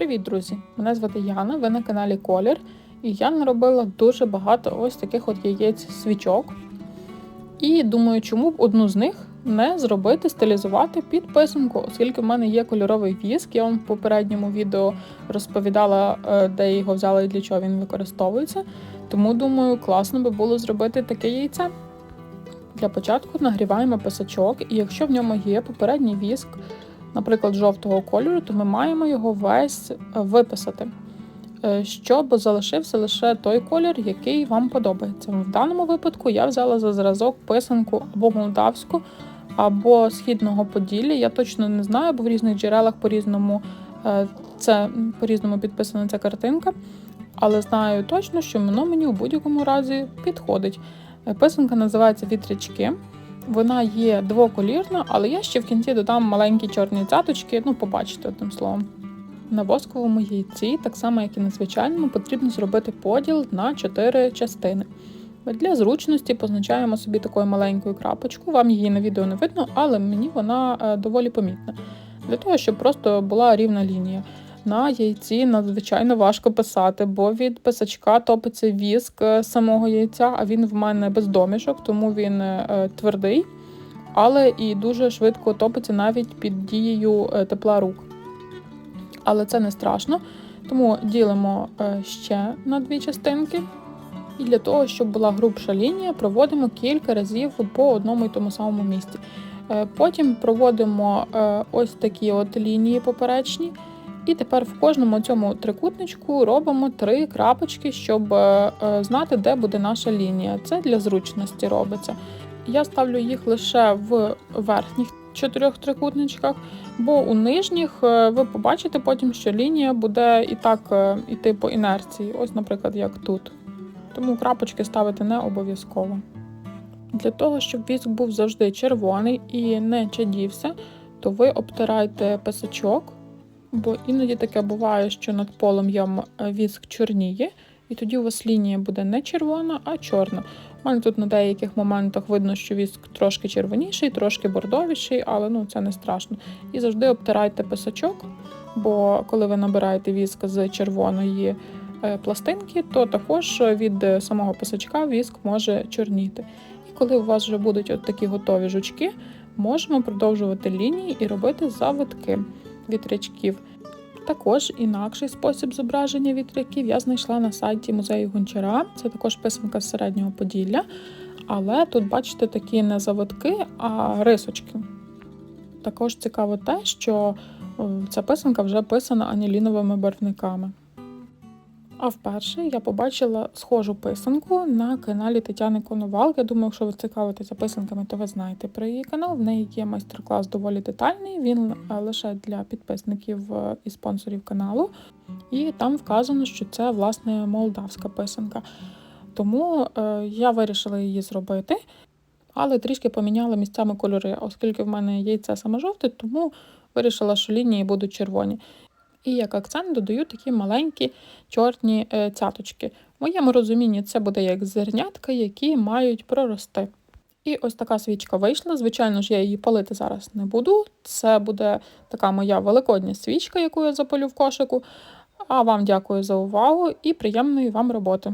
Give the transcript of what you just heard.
Привіт, друзі! Мене звати Яна, ви на каналі Колір. І я наробила дуже багато ось таких от яєць свічок. І думаю, чому б одну з них не зробити, стилізувати під писанку, оскільки в мене є кольоровий віск. Я вам в попередньому відео розповідала, е, де його взяла і для чого він використовується. Тому думаю, класно би було зробити таке яйце. Для початку нагріваємо писачок, і якщо в ньому є попередній віск, наприклад, жовтого кольору, то ми маємо його весь е, виписати, е, щоб залишився лише той колір, який вам подобається. В даному випадку я взяла за зразок писанку або молдавську, або східного поділля. Я точно не знаю, бо в різних джерелах по-різному е, це по-різному підписана ця картинка. Але знаю точно, що воно мені у будь-якому разі підходить. Писанка називається вітрячки. Вона є двоколірна, але я ще в кінці додам маленькі чорні цяточки, ну, побачите одним словом. На восковому яйці, так само як і на звичайному, потрібно зробити поділ на 4 частини. Для зручності позначаємо собі такою маленькою крапочку. Вам її на відео не видно, але мені вона е, доволі помітна. Для того, щоб просто була рівна лінія. На яйці надзвичайно важко писати, бо від писачка топиться віск е, самого яйця, а він в мене без домішок, тому він е, твердий, але і дуже швидко топиться навіть під дією е, тепла рук. Але це не страшно, тому ділимо е, ще на дві частинки. І для того, щоб була грубша лінія, проводимо кілька разів по одному і тому самому місці. Е, Потім проводимо е, ось такі от лінії поперечні. І тепер в кожному цьому трикутничку робимо три крапочки, щоб е, е, знати, де буде наша лінія. Це для зручності робиться. Я ставлю їх лише в верхніх чотирьох трикутничках, бо у нижніх е, ви побачите потім, що лінія буде і так іти по інерції. Ось, наприклад, як тут. Тому крапочки ставити не обов'язково. Для того, щоб віск був завжди червоний і не чадівся, то ви обтирайте писачок. Бо іноді таке буває, що над полум'ям е, віск чорніє, і тоді у вас лінія буде не червона, а чорна. У мене тут на деяких моментах видно, що віск трошки червоніший, трошки бордовіший, але ну це не страшно. І завжди обтирайте писачок, бо коли ви набираєте віск з червоної е, пластинки, то також від самого писачка віск може чорніти. І коли у вас вже будуть от такі готові жучки, можемо продовжувати лінії і робити завитки вітрячків. Також інакший спосіб зображення вітряків я знайшла на сайті музею Гончара. Це також писанка з середнього Поділля. Але тут, бачите, такі не заводки, а рисочки. Також цікаво те, що е, ця писанка вже писана аніліновими барвниками. А вперше я побачила схожу писанку на каналі Тетяни Коновал. Я думаю, якщо ви цікавитеся писанками, то ви знаєте про її канал. В неї є майстер-клас доволі детальний. Він е, лише для підписників е, і спонсорів каналу. І там вказано, що це власне молдавська писанка. Тому е, я вирішила її зробити, але трішки поміняла місцями кольори, оскільки в мене яйце саме жовте, тому вирішила, що лінії будуть червоні. І як акцент додаю такі маленькі чорні е, цяточки. В моєму розумінні це буде як зернятка, які мають прорости. І ось така свічка вийшла. Звичайно ж, я її палити зараз не буду. Це буде така моя великодня свічка, яку я запалю в кошику. А вам дякую за увагу і приємної вам роботи!